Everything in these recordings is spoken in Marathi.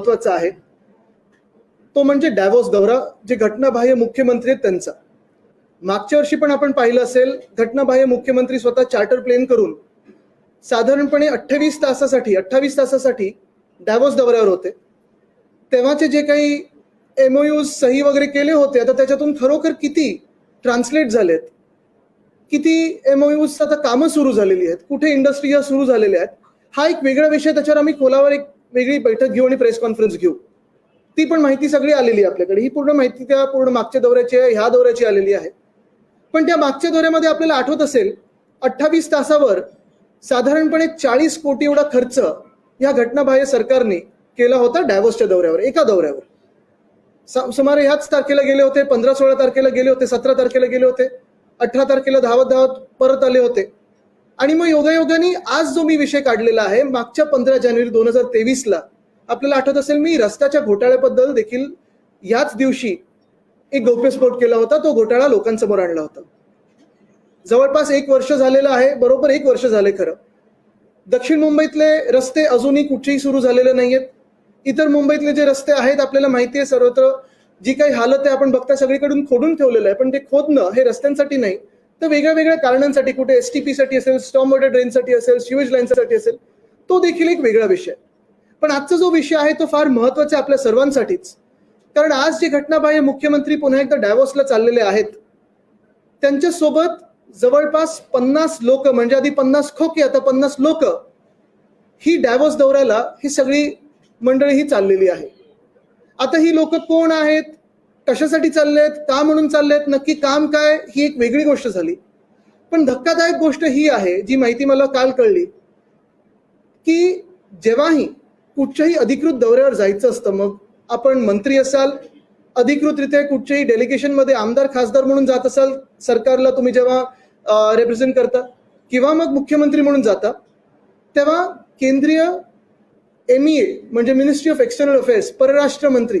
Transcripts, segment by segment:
महत्त्वाचा आहे. तो म्हणजे डॅवोस दौरा जे घटनाबाह्य मुख्यमंत्री आहेत त्यांचा. मागच्या वर्षी पण आपण पाहिलं असेल घटनाबाह्य मुख्यमंत्री स्वतः चार्टर प्लेन करून साधारणपणे अठ्ठावीस तासासाठी अठ्ठावीस तासासाठी डॅवोस दौऱ्यावर होते. तेव्हाचे जे काही एमओयूज सही वगैरे केले होते आता त्याच्यातून खरोखर किती ट्रान्सलेट झालेत किती एमओयूज आता कामं सुरू झालेली आहेत? कुठे इंडस्ट्री सुरू झालेल्या आहेत? हा एक वेगळा विषय त्याच्यावर आम्ही खोलावर एक वेगळी बैठक घेऊ आणि प्रेस कॉन्फरन्स घेऊ. ती पण माहिती सगळी आलेली आहे आपल्याकडे. ही पूर्ण माहिती त्या पूर्ण मागच्या दौऱ्याची आहे ह्या दौऱ्याची आलेली आहे. पण त्या मागच्या दौऱ्यामध्ये आपल्याला आठवत असेल अठ्ठावीस तासावर साधारणपणे चाळीस कोटी एवढा खर्च या घटनाबाह्य सरकारने केला होता डायव्हर्सच्या दौऱ्यावर एका दौऱ्यावर. सुमारे ह्याच तारखेला गेले होते पंधरा सोळा तारखेला गेले होते सतरा तारखेला गेले होते अठरा तारखेला धावत धावत परत आले होते. आणि मग योगायोगाने आज जो मी विषय काढलेला आहे मागच्या पंधरा जानेवारी दोन हजार तेवीसला आपल्याला आठवत असेल मी रस्त्याच्या घोटाळ्याबद्दल देखील याच दिवशी एक गौप्यस्फोट केला होता तो घोटाळा लोकांसमोर आणला होता. जवळपास एक वर्ष झालेलं आहे बरोबर एक वर्ष झाले खरं. दक्षिण मुंबईतले रस्ते अजूनही कुठेही सुरू झालेले नाहीयेत. इतर मुंबईतले जे रस्ते आहेत आपल्याला माहिती आहे सर्वत्र जी काही हालत आहे आपण बघता सगळीकडून खोडून ठेवलेलं आहे पण ते खोदणं हे रस्त्यांसाठी नाही. तर वेगळ्या वेगळ्या कारणांसाठी कुठे एस टी पीसाठी असेल स्टॉम वॉटर ड्रेनसाठी असेल सिवेज लाईनसाठी असेल तो देखील एक वेगळा विषय पण आजचा जो विषय आहे तो फार महत्त्वाचा आहे आपल्या सर्वांसाठीच. कारण आज जे घटनाबाह्य मुख्यमंत्री पुन्हा एकदा डॅवोसला चाललेले आहेत त्यांच्यासोबत जवळपास पन्नास लोक म्हणजे आधी पन्नास खोके आता पन्नास लोक ही डॅवोस दौऱ्याला ही सगळी मंडळी ही चाललेली आहे. आता ही लोक कोण आहेत? कशासाठी चाललेत का म्हणून चाललेत नक्की काम काय ही एक वेगळी गोष्ट झाली. पण धक्कादायक गोष्ट ही आहे जी माहिती मला काल कळली की जेव्हाही कुठच्याही अधिकृत दौऱ्यावर जायचं असतं मग आपण मंत्री असाल अधिकृतरित्या कुठच्याही डेलिगेशनमध्ये आमदार खासदार म्हणून जात असाल सरकारला तुम्ही जेव्हा रिप्रेझेंट करता किंवा मग मुख्यमंत्री म्हणून जाता तेव्हा केंद्रीय एम ई ए म्हणजे मिनिस्ट्री ऑफ एक्सटर्नल अफेअर्स परराष्ट्र मंत्री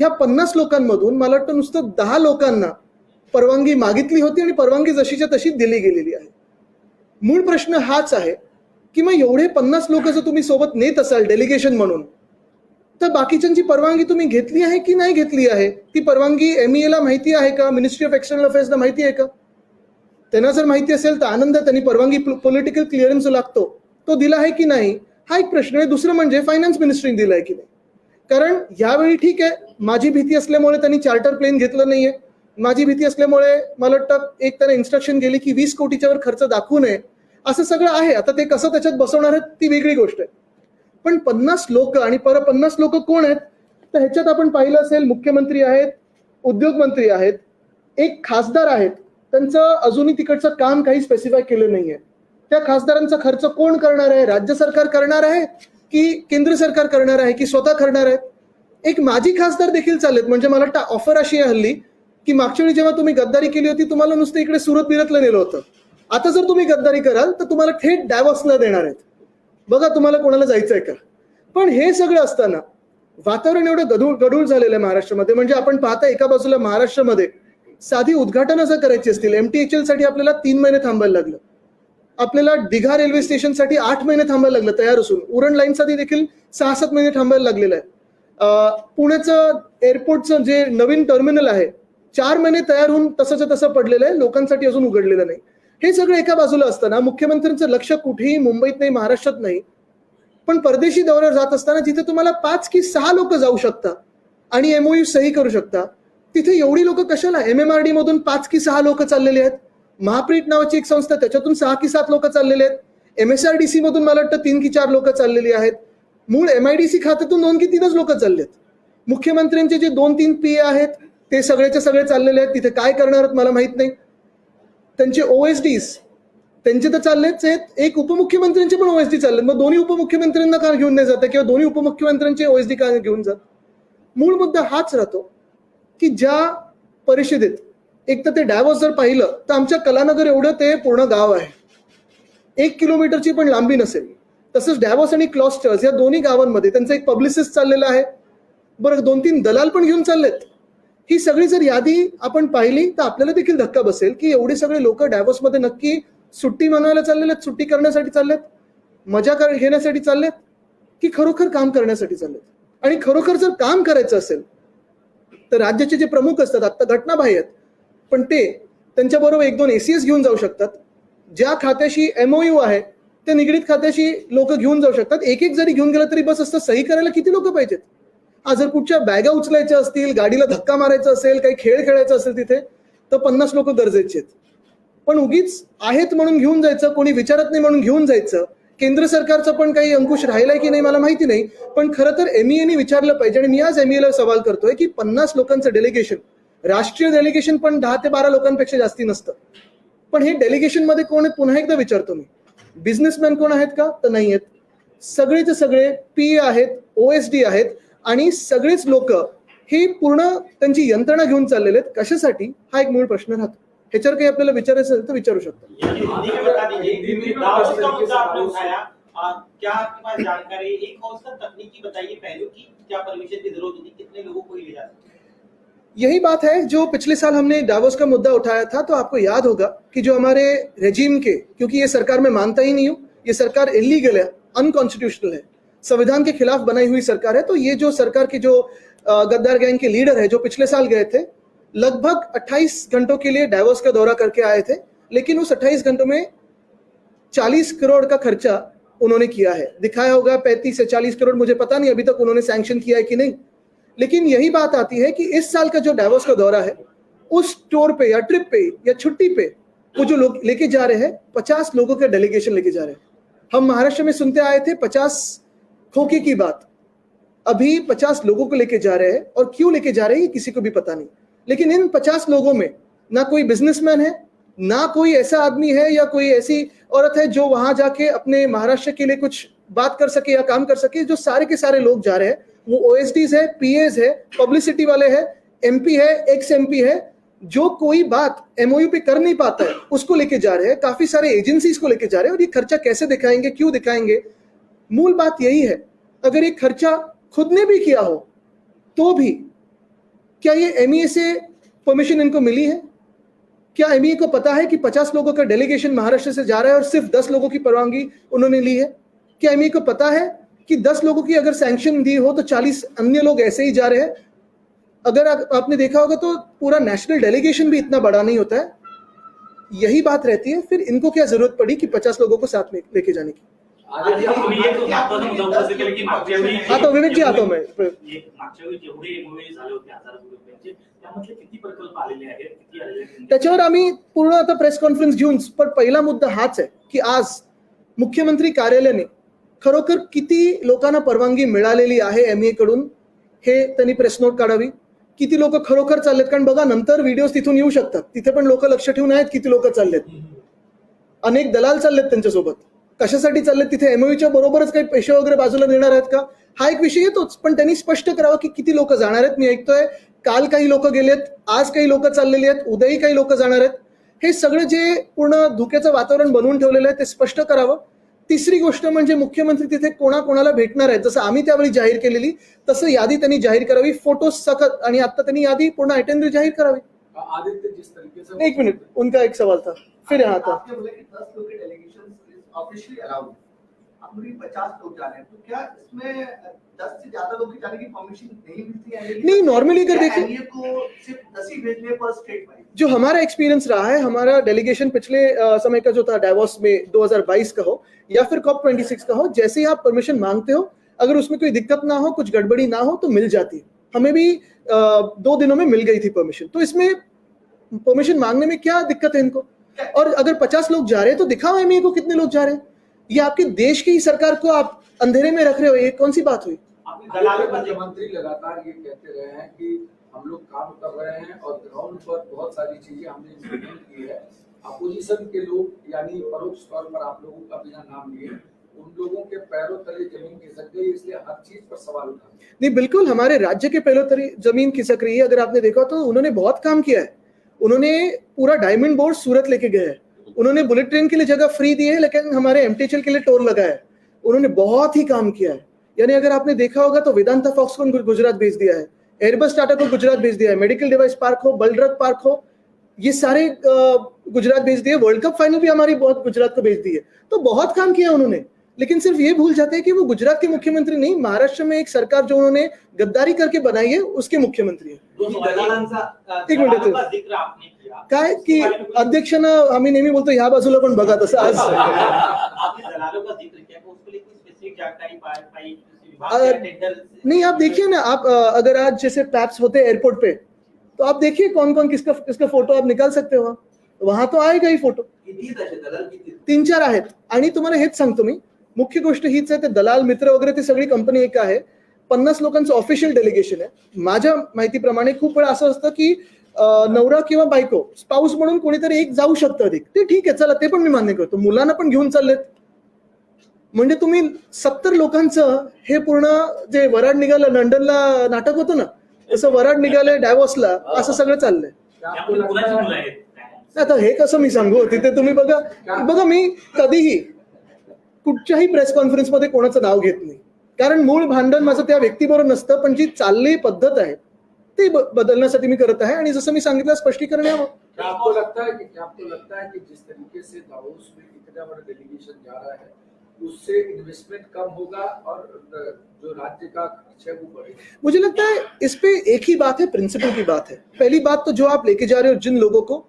ह्या पन्नास लोकांमधून मला वाटतं नुसतं दहा लोकांना परवानगी मागितली होती आणि परवानगी जशीच्या तशी दिली गेलेली आहे. मूळ प्रश्न हाच आहे की मग एवढे पन्नास लोक जर तुम्ही सोबत नेत असाल डेलिगेशन म्हणून तर बाकीच्यांची परवानगी तुम्ही घेतली आहे की नाही घेतली आहे? ती परवानगी एम ई एला माहिती आहे का? मिनिस्ट्री ऑफ एक्सटर्नल अफेअर्सला माहिती आहे का? त्यांना जर माहिती असेल तर आनंद त्यांनी परवानगी पॉलिटिकल क्लिअरन्स लागतो तो दिला आहे की नाही? हा एक प्रश्न आहे. दुसरं म्हणजे फायनान्स मिनिस्ट्रीने दिला आहे की नाही? कारण यावेळी ठीक आहे माझी भीती असल्यामुळे त्यांनी चार्टर प्लेन घेतलं नाहीये. माझी भीती असल्यामुळे मला वाटतं एक त्यांना इन्स्ट्रक्शन गेली की वीस कोटीच्या वर खर्च दाखवू नये. असं सगळं आहे. आता ते कसं त्याच्यात बसवणार आहेत ती वेगळी गोष्ट आहे. पण पन्नास लोक आणि पर पन्नास लोक कोण आहेत तर ह्याच्यात आपण पाहिलं असेल मुख्यमंत्री आहेत उद्योग मंत्री आहेत एक खासदार आहेत. त्यांचं अजूनही तिकडचं काम काही स्पेसिफाय केलं नाहीये. त्या खासदारांचा खर्च कोण करणार आहे? राज्य सरकार करणार आहे? की केंद्र सरकार करणार आहे की स्वतः करणार आहेत एक माजी खासदार देखील चालेत म्हणजे मला वाटतं ऑफर अशी आहे हल्ली की मागच्या वेळी जेव्हा तुम्ही गद्दारी केली होती तुम्हाला नुसतं इकडे सुरत बिरतला नेलं होतं. आता जर तुम्ही गद्दारी कराल तर तुम्हाला थेट डॅवॉसला देणार आहेत. बघा तुम्हाला कोणाला जायचं आहे का? पण हे सगळं असताना वातावरण एवढं गढूळ गढूळ झालेलं आहे महाराष्ट्रामध्ये. म्हणजे आपण पाहता एका बाजूला महाराष्ट्रामध्ये साधी उद्घाटन जर करायची असतील. एमटीएचएलसाठी आपल्याला तीन महिने थांबायला लागलं. आपल्याला दिघा रेल्वे स्टेशनसाठी आठ महिने थांबायला लागलं तयार असून. उरण लाईनसाठी देखील सहा सात महिने थांबायला लागलेलं आहे. पुण्याचं एअरपोर्टचं जे नवीन टर्मिनल आहे चार महिने तयार होऊन तसंच तसं पडलेलं आहे. लोकांसाठी अजून उघडलेलं नाही. हे सगळं एका बाजूला असताना मुख्यमंत्र्यांचं लक्ष कुठेही मुंबईत नाही महाराष्ट्रात नाही. पण परदेशी दौऱ्यावर जात असताना जिथे तुम्हाला पाच की सहा लोक जाऊ शकता आणि एमओयू सही करू शकता तिथे एवढी लोक कशाला? एम एम आर डी मधून पाच की सहा लोक चाललेली आहेत. महाप्रीत नावाची एक संस्था त्याच्यातून सहा की सात लोक चाललेले आहेत. M S R D C मधून मला वाटतं तीन की चार लोक चाललेली आहेत. मूळ एम आय डी सी खात्यातून दोन की तीनच लोक चाललेत. मुख्यमंत्र्यांचे जे दोन तीन पी आहेत ते सगळेचे सगळे चाललेले आहेत. तिथे काय करणार आहेत मला माहीत नाही. त्यांचे ओ एस डीज त्यांचे तर चाललेच आहेत. एक उपमुख्यमंत्र्यांचे पण ओएसडी चालले मग दोन्ही उपमुख्यमंत्र्यांना का घेऊन नाही जात? किंवा दोन्ही उपमुख्यमंत्र्यांचे ओएसडी का घेऊन जात? मूळ मुद्दा हाच राहतो की ज्या परिषदेत एक तर ते डॅवॉस जर पाहिलं तर आमच्या कलानगर एवढं ते पूर्ण गाव आहे. एक किलोमीटरची पण लांबी नसेल. तसंच डॅवॉस आणि क्लॉस्टर्स या दोन्ही गावांमध्ये त्यांचं एक पब्लिसिस्ट चाललेला आहे. बरं दोन तीन दलाल पण घेऊन चाललेत. ही सगळी जर यादी आपण पाहिली तर आपल्याला देखील धक्का बसेल की एवढे सगळे लोक डॅवॉसमध्ये नक्की सुट्टी मनवायला चाललेले आहेत सुट्टी करण्यासाठी चाललेत मजा कर घेण्यासाठी चाललेत की खरोखर काम करण्यासाठी चाललेत? आणि खरोखर जर काम करायचं असेल तर राज्याचे जे प्रमुख असतात आत्ता घटनाबाह्य आहेत पण ते त्यांच्याबरोबर एक दोन एसीएस घेऊन जाऊ शकतात. ज्या खात्याशी एमओयू आहे त्या निगडीत खात्याशी लोक घेऊन जाऊ शकतात. एक एक जरी घेऊन गेलं तरी बस असतं सही करायला किती लोक पाहिजेत? आज जर कुठच्या बॅगा उचलायच्या असतील गाडीला धक्का मारायचा असेल काही खेळ खेळायचा असेल तिथे तर पन्नास लोक गरजेचे आहेत. पण उगीच आहेत म्हणून घेऊन जायचं कोणी विचारत नाही म्हणून घेऊन जायचं केंद्र सरकारचा पण काही अंकुश राहिलाय की नाही मला माहिती नाही पण खरं तर एमईएने विचारलं पाहिजे आणि मी आज एमईएला सवाल करतोय की पन्नास लोकांचं डेलिगेशन राष्ट्रीय डेलिगेशन पण दहा ते बारा लोकांपेक्षा जास्ती नसतं. पण हे डेलिगेशनमध्ये कोण आहेत पुन्हा एकदा विचारतो मी बिझनेसमॅन कोण आहेत का? तर नाही आहेत. सगळेचे सगळे पी आहेत ओएसडी आहेत आणि सगळेच लोक हे पूर्ण त्यांची यंत्रणा घेऊन चाललेले आहेत. कशासाठी? हा एक मूळ प्रश्न राहतो. ह्याच्यावर काही आपल्याला विचारायचं असेल तर विचारू शकतो. क्या आपके पास जानकारी एक और सर तकनीकी बताइए पहलू की क्या परमिशन की जरूरत होती? कितने लोगों को ही ले जा सकते यही बात है जो पिछले साल हमने डावोस का मुद्दा उठाया था तो आपको याद होगा कि जो हमारे रेजिम के, क्योंकि ये सरकार मैं मानता ही नहीं हूँ, ये सरकार इलीगल है अनकॉन्स्टिट्यूशनल है, संविधान के खिलाफ बनाई हुई सरकार है तो ये जो सरकार के जो गद्दार गैंग के लीडर है, जो पिछले साल गए थे, लगभग 28 घंटों के लिए डावोस का दौरा करके आए थे, लेकिन उस 28 घंटों में 40 करोड़ का खर्चा उन्होंने किया है। दिखाया होगा 35 से 40 करोड़, मुझे पता नहीं अभी तक उन्होंने सैंक्शन किया है कि नहीं। लेकिन यही बात आती है कि इस साल का जो डावोस का दौरा है, उस टूर पे या ट्रिप पे या छुट्टी पे, वो जो लोग लेके जा रहे हैं, पचास लोगों का डेलीगेशन लेके जा रहे हैं। हम महाराष्ट्र में सुनते आए थे पचास खोखे की बात। अभी पचास लोगों को लेके जा रहे हैं और क्यों लेके जा रहे हैं किसी को भी पता नहीं। लेकिन इन पचास लोगों में ना कोई बिजनेसमैन है, ना कोई ऐसा आदमी है या कोई ऐसी औरत है जो वहाँ जाके अपने महाराष्ट्र के लिए कुछ बात कर सके या काम कर सके, जो सारे के सारे लोग जा रहे हैं। वो ओएसडीज है पीएज है पब्लिसिटी वाले हैं एमपी है एक्स एमपी है, जो कोई बात एमओयू पे कर नहीं पाता है, उसको लेके जा रहे हैं, काफ़ी सारे एजेंसीज को लेके जा रहे हैं, और ये खर्चा कैसे दिखाएँगे, क्यों दिखाएँगे? मूल बात यही है, अगर ये खर्चा खुद ने भी किया हो तो भी, क्या ये एमईए से परमिशन इनको मिली है? क्या एमईए को पता है कि 50 लोगों का डेलीगेशन महाराष्ट्र से जा रहा है और सिर्फ़ 10 लोगों की परवानगी उन्होंने ली है? क्या एमईए को पता है कि 10 लोगों की अगर सैंक्शन दी हो तो 40 अन्य लोग ऐसे ही जा रहे हैं। अगर आप- आपने देखा होगा तो पूरा नेशनल डेलीगेशन भी इतना बड़ा नहीं होता है। यही बात रहती है फिर इनको क्या ज़रूरत पड़ी कि 50 लोगों को साथ में लेके जाने की? आदित्य आदित्य, तुम्ही एक महत्वाचा मुद्दा उपस्थित केला की मागच्या वेळी आता मैं किती आलेले आहेत त्याच्यावर आम्ही पूर्ण आता प्रेस कॉन्फरन्स घेऊन पण पहिला मुद्दा हाच आहे की आज मुख्यमंत्री कार्यालयाने खरोखर किती लोकांना परवानगी मिळालेली आहे एमकडून? हे त्यांनी प्रेस नोट काढावी. किती लोक खरोखर चाललेत? कारण बघा नंतर व्हिडिओज तिथून येऊ शकतात. तिथे पण लोक लक्ष ठेवून आहेत किती लोक चाललेत. अनेक दलाल चाललेत त्यांच्यासोबत. कशासाठी चाललेत? तिथे एमओच्या बरोबरच काही पैसे वगैरे बाजूला देणार आहेत का? हा एक विषय येतोच. पण त्यांनी स्पष्ट करावं की किती लोक जाणार आहेत? मी ऐकतोय काल काही लोक गेलेत आज काही लोक चाललेली आहेत उद्याही काही लोक जाणार आहेत. हे सगळं जे पूर्ण धुक्याचं वातावरण बनवून ठेवलेलं आहे ते स्पष्ट करावं. तिसरी गोष्ट म्हणजे मुख्यमंत्री तिथे कोणाकोणाला भेटणार आहेत जसं आम्ही त्यावेळी जाहीर केलेली तसं यादी त्यांनी जाहीर करावी फोटो सकत आणि आता त्यांनी यादी पूर्ण आयटेनरी जाहीर करावी. एक मिनिट उनका एक सवाल था फिर यहाँ था. बोलिए पचास लोग जा रहे हैं तो क्या इसमें दस से ज़्यादा लोग जाने की परमिशन नहीं मिलती है? नहीं, normally अगर NEA को सिर्फ़ दस ही भेजने पर स्टेट वाइज जो हमारा एक्सपीरियंस रहा है हमारा डेलीगेशन पिछले समय का जो था डावोस में 2022 का हो या फिर कॉप 26 का हो जैसे ही आप परमिशन मांगते हो अगर उसमें कोई दिक्कत ना हो कुछ गड़बड़ी ना हो तो मिल जाती है। हमें भी दो दिनों में मिल गई थी परमिशन तो इसमें परमिशन मांगने में क्या दिक्कत है इनको? और अगर 50 लोग जा रहे हैं तो दिखाओ एमए को कितने लोग जा रहे हैं। ये आपके देश की ही सरकार को आप अंधेरे में रख रहे हो? ये कौन सी बात हुई? पर मुख्यमंत्री लगातार ये कहते रहे हैं कि हम लोग काम कर रहे हैं और ग्राउंड पर बहुत सारी चीज़ें हमने इम्प्लीमेंट की है अपोजिशन के लोग यानी परोक्ष तौर पर आप लोगों का बिना नाम लिए उन लोगों के पैरों तले ज़मीन खिसक गई इसलिए हर चीज़ पर सवाल उठा नहीं बिल्कुल हमारे राज्य के पहले तरी ज़मीन खिसक रही है। अगर आपने देखा तो उन्होंने बहुत काम किया है। उन्होंने पूरा डायमंड बोर्ड सूरत लेके गए हैं। उन्होंने बुलेट ट्रेन के लिए जगह फ्री दी है, लेकिन हमारे एमटीएचएल के लिए टोल लगा है। उन्होंने बहुत ही काम किया है। यानी अगर आपने देखा होगा तो वेदांता फॉक्स को गुजरात भेज दिया है। एयरबस टाटा को गुजरात भेज दिया है। मेडिकल डिवाइस पार्क हो बलड्रग पार्क हो, ये सारे गुजरात भेज दिए। वर्ल्ड कप फाइनल भी हमारी बहुत गुजरात को भेज दी है। तो बहुत काम किया उन्होंने। लेकिन सिर्फ़ ये भूल जाते हैं कि वो गुजरात के मुख्यमंत्री नहीं महाराष्ट्र में एक सरकार जो उन्होंने गद्दारी करके बनाई है उसके मुख्यमंत्री है। दोन दलालांचा अ, एक मिनिट. आपने किया। काय की अध्यक्षांना आम्ही नेहमी बोलतो ह्या बाजूला पण बघा तसं आज आपने दलालों का ज़िक्र किया तो उसके लिए कोई स्पेसिफिक जानकारी पाई पाई किसी विभाग या टेंडर नहीं आप देखिए ना आप अगर आज जैसे टैप्स होते हैं एयरपोर्ट पे तो आप देखिए कौन कौन किसका किसका फ़ोटो आप निकाल सकते हो वहाँ। तो आएगा ही फ़ोटो तीन चार आहेत। आणि तुम्हाला हेच सांगतो मी मुख्य गोष्ट हीच आहे ते दलाल मित्र वगैरे ते सगळी कंपनी एक आहे. पन्नास लोकांचं ऑफिशियल डेलिगेशन आहे. माझ्या माहितीप्रमाणे खूप वेळा असं असतं की नवरा किंवा बायको स्पाऊस म्हणून कोणीतरी एक जाऊ शकतं अधिक. ते ठीक आहे चला ते पण मी मान्य करतो. मुलांना पण घेऊन चाललेत. म्हणजे तुम्ही सत्तर लोकांचं हे पूर्ण जे वराड निघालं लंडनला नाटक होतं ना तसं वराड निघालंय डॅवॉसला असं सगळं चाललंय? आता हे कसं मी सांगू? तिथे तुम्ही बघा. बघा मी कधीही कुठच्याही प्रेस कॉन्फरन्समध्ये कोणाचं नाव घेत नाही. कारण मूळ भांडण माझं त्या व्यक्तीबरोबर नसतं पण जी चालली पद्धत आहे ती बदलण्यासाठी मी करत आहे. आणि जसं मी सांगितलं स्पष्टीकरण यावं. आपको लगता है कि क्या आपको लगता है कि जिस तरीके से दावोस में इतना बड़ा डेलीगेशन जा रहा है उससे इन्वेस्टमेंट कम होगा और जो राज्य का खर्च है वो बढ़ेगा? मुझे लगता है इस पे एक ही बात है प्रिंसिपल की बात है। पहली बात तो जो आप लेके जा रहे हो जिन लोगों को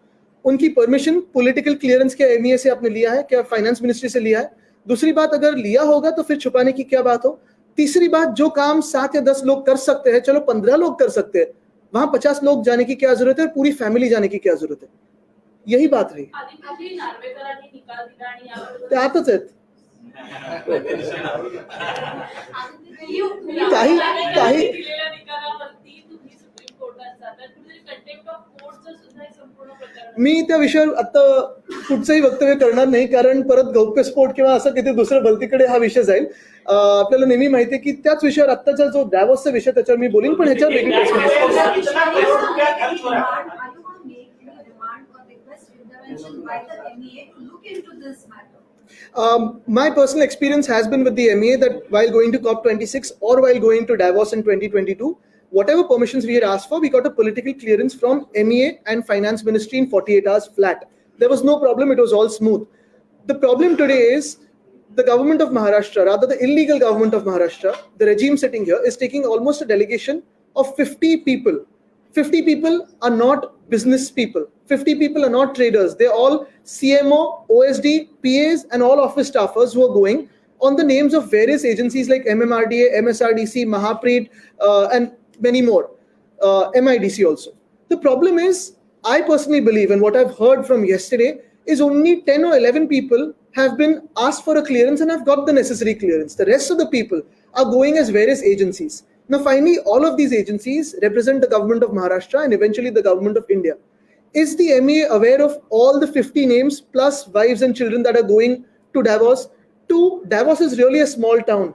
उनकी परमिशन पॉलिटिकल क्लियरेंस क्या एमईए से आपने लिया है क्या फाइनेंस मिनिस्ट्री से लिया है? दूसरी बात अगर लिया होगा तो फिर छुपाने की क्या बात हो? तीसरी बात जो काम सात या दस लोग कर सकते हैं चलो पंद्रह लोग कर सकते हैं वहाँ पचास लोग जाने की क्या ज़रूरत है और पूरी फैमिली जाने की क्या ज़रूरत है? यही बात रही। ते आहेत काही काही- प्रकरण मी त्या विषयावर आता कुठचंही वक्तव्य करणार नाही कारण परत गौप्यस्फोट किंवा असं किती दुसरं भलतीकडे हा विषय जाईल अं, आपल्याला नेहमी माहिती आहे की त्याच विषयावर आत्ताचा जो डॅवॉसचा विषय त्याच्यावर मी बोलीन पण ह्याच्यावर वेगळी press conference. इतना करोड़ रुपया खर्च हो रहा है Are you going to make a demand or request intervention by the MEA to look into this matter? Um, my personal experience has been with the MEA that while going to COP26 or while going to Davos in 2022, whatever permissions we had asked for, we got a political clearance from MEA and Finance Ministry in 48 hours flat. There was no problem, it was all smooth. The problem today is the government of Maharashtra, rather the illegal government of Maharashtra, the regime sitting here, is taking almost a delegation of 50 people. 50 people are not business people. 50 people are not traders. They're all CMO, OSD, PAs, and all office staffers who are going on the names of various agencies like MMRDA, MSRDC, Mahapreet, uh, and many more. Uh, MIDC also. The problem is, I personally believe, and what I've heard from yesterday, is only 10 or 11 people have been asked for a clearance and have got the necessary clearance. The rest of the people are going as various agencies. Now, finally, all of these agencies represent the government of Maharashtra and eventually the government of India. Is the MEA aware of all the 50 names plus wives and children that are going to Davos? Two, Davos is really a small town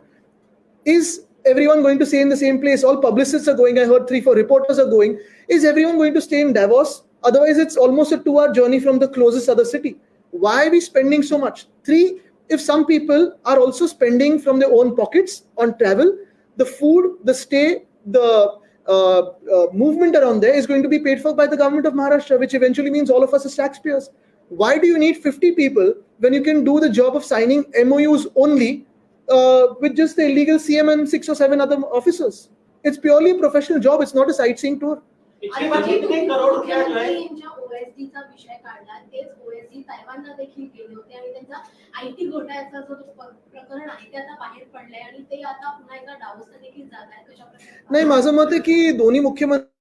is everyone going to stay in the same place? All publicists are going. I heard three, four reporters are going. Is everyone going to stay in Davos? Otherwise, it's almost a two hour journey from the closest other city. Why are we spending so much? Three, if some people are also spending from their own pockets on travel, the food, the stay, the uh, uh, movement around there is going to be paid for by the government of Maharashtra, which eventually means all of us as taxpayers. Why do you need 50 people when you can do the job of signing MOUs only uh, with just the illegal CM and six or seven other officers? It's purely a professional job. It's not a sightseeing tour. पिछले वर्ष कितने करोड़ रुपया जो है ओएसडीचा विषय काढला. तेच ओएसडी तैवानला देखील गेले होते आणि त्यांचा आयटी घोटाळ्याचा जो प्रकरण आहे ते आता बाहेर पडलंय आणि ते आता पुन्हा एकदा डावसला देखील जात आहेत. कशा नाही माझं मत आहे की दोन्ही मुख्यमंत्री